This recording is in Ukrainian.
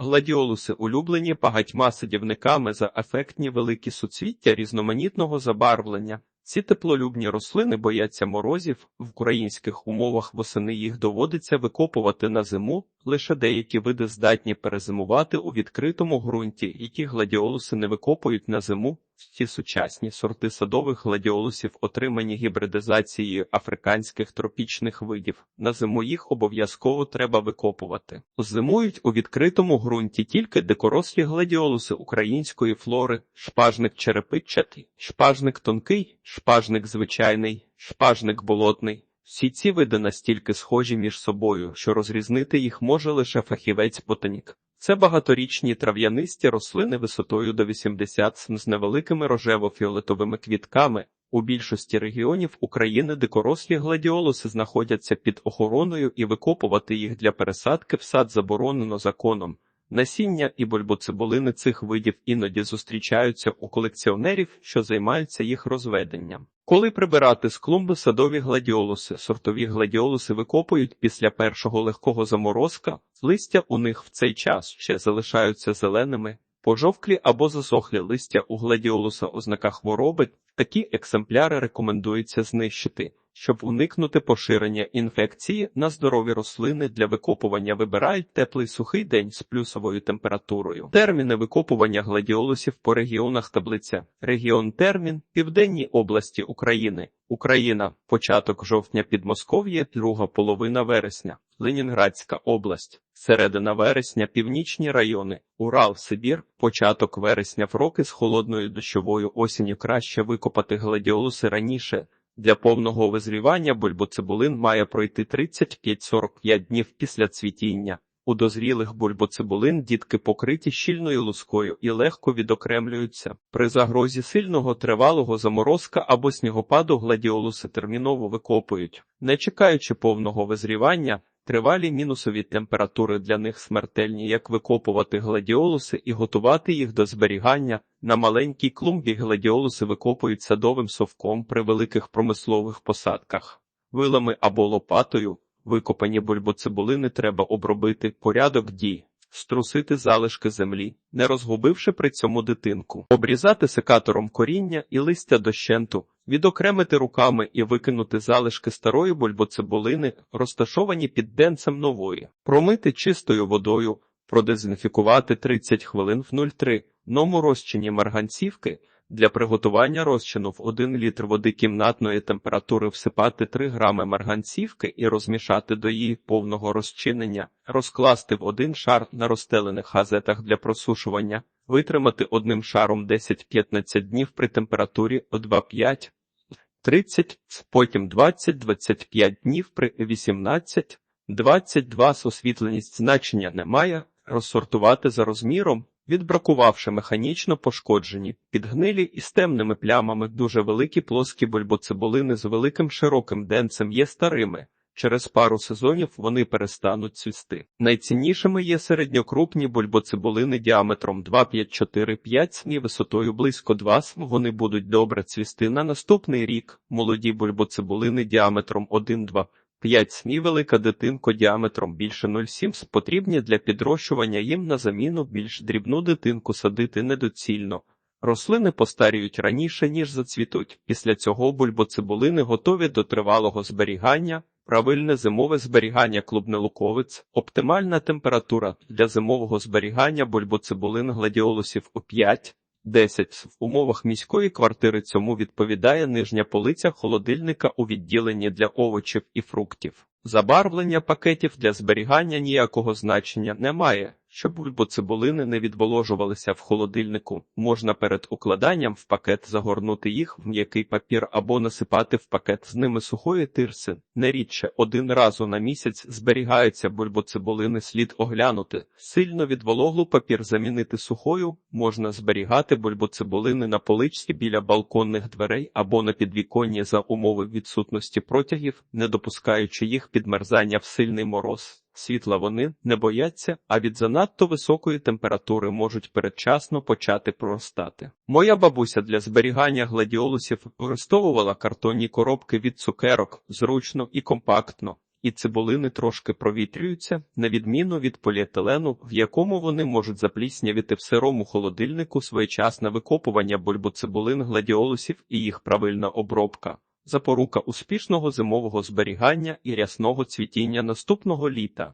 Гладіолуси улюблені багатьма садівниками за ефектні великі суцвіття різноманітного забарвлення. Ці теплолюбні рослини бояться морозів, в українських умовах восени їх доводиться викопувати на зиму, лише деякі види здатні перезимувати у відкритому ґрунті, які гладіолуси не викопують на зиму. Ці сучасні сорти садових гладіолусів отримані гібридизацією африканських тропічних видів. На зиму їх обов'язково треба викопувати. Зимують у відкритому ґрунті тільки дикорослі гладіолуси української флори, шпажник черепичатий, шпажник тонкий, шпажник звичайний, шпажник болотний. Всі ці види настільки схожі між собою, що розрізнити їх може лише фахівець-ботанік. Це багаторічні трав'янисті рослини висотою до 80 см з невеликими рожево-фіолетовими квітками. У більшості регіонів України дикорослі гладіолуси знаходяться під охороною і викопувати їх для пересадки в сад заборонено законом. Насіння і бульбоцибулини цих видів іноді зустрічаються у колекціонерів, що займаються їх розведенням. Коли прибирати з клумби садові гладіолуси, сортові гладіолуси викопують після першого легкого заморозка, листя у них в цей час ще залишаються зеленими, пожовклі або засохлі листя у гладіолуса ознака хвороби, такі екземпляри рекомендується знищити. Щоб уникнути поширення інфекції на здорові рослини для викопування вибирають теплий сухий день з плюсовою температурою. Терміни викопування гладіолусів по регіонах таблиця. Регіон термін Південній області України. Україна початок жовтня Підмосков'я, друга половина вересня. Ленінградська область, середина вересня, північні райони, Урал, Сибір, початок вересня в роки з холодною дощовою осінню краще викопати гладіолуси раніше. Для повного визрівання бульбоцибулин має пройти 35-45 днів після цвітіння. У дозрілих бульбоцибулин дітки покриті щільною лускою і легко відокремлюються. При загрозі сильного тривалого заморозка або снігопаду гладіолуси терміново викопують, не чекаючи повного визрівання. Тривалі мінусові температури для них смертельні, як викопувати гладіолуси і готувати їх до зберігання. На маленькій клумбі гладіолуси викопують садовим совком при великих промислових посадках, вилами або лопатою. Викопані бульбоцибулини треба обробити порядок дій, струсити залишки землі, не розгубивши при цьому дитинку, обрізати секатором коріння і листя дощенту, відокремити руками і викинути залишки старої бульбоцибулини, розташовані під денцем нової, промити чистою водою, продезінфікувати 30 хвилин в 0,3 ному розчині марганцівки. Для приготування розчину в 1 літр води кімнатної температури всипати 3 грами марганцівки і розмішати до її повного розчинення, розкласти в один шар на розстелених газетах для просушування, витримати одним шаром 10-15 днів при температурі 2,5, 30, потім 20-25 днів при 18, 22 освітленість значення немає, розсортувати за розміром, Відбракувавши механічно пошкоджені, підгнилі і з темними плямами дуже великі плоскі бульбоцибулини з великим широким денцем є старими. Через пару сезонів вони перестануть цвісти. Найціннішими є середньокрупні бульбоцибулини діаметром 2,5-4-5 см висотою близько 2 см. Вони будуть добре цвісти на наступний рік. Молоді бульбоцибулини діаметром 1-2 5 смі велика дитинко діаметром більше 0,7 с потрібні для підрощування їм на заміну більш дрібну дитинку садити недоцільно. Рослини постаріють раніше, ніж зацвітуть. Після цього бульбоцибулини готові до тривалого зберігання, правильне зимове зберігання клубнелуковиць, оптимальна температура для зимового зберігання бульбоцибулин гладіолусів у 5 10. В умовах міської квартири цьому відповідає нижня полиця холодильника у відділенні для овочів і фруктів. Забарвлення пакетів для зберігання ніякого значення немає. Щоб бульбоцибулини не відволожувалися в холодильнику, можна перед укладанням в пакет загорнути їх в м'який папір або насипати в пакет з ними сухої тирси. Не рідше один разу на місяць зберігаються бульбоцибулини, слід оглянути. Сильно відвологлу папір замінити сухою, можна зберігати бульбоцибулини на поличці біля балконних дверей або на підвіконні за умови відсутності протягів, не допускаючи їх підмерзання в сильний мороз. Світла вони не бояться, а від занадто високої температури можуть передчасно почати проростати. Моя бабуся для зберігання гладіолусів використовувала картонні коробки від цукерок зручно і компактно. і цибулини трошки провітрюються, на відміну від поліетилену, в якому вони можуть запліснявіти в сирому холодильнику своєчасне викопування бульбоцибулин гладіолусів і їх правильна обробка. Запорука успішного зимового зберігання і рясного цвітіння наступного літа.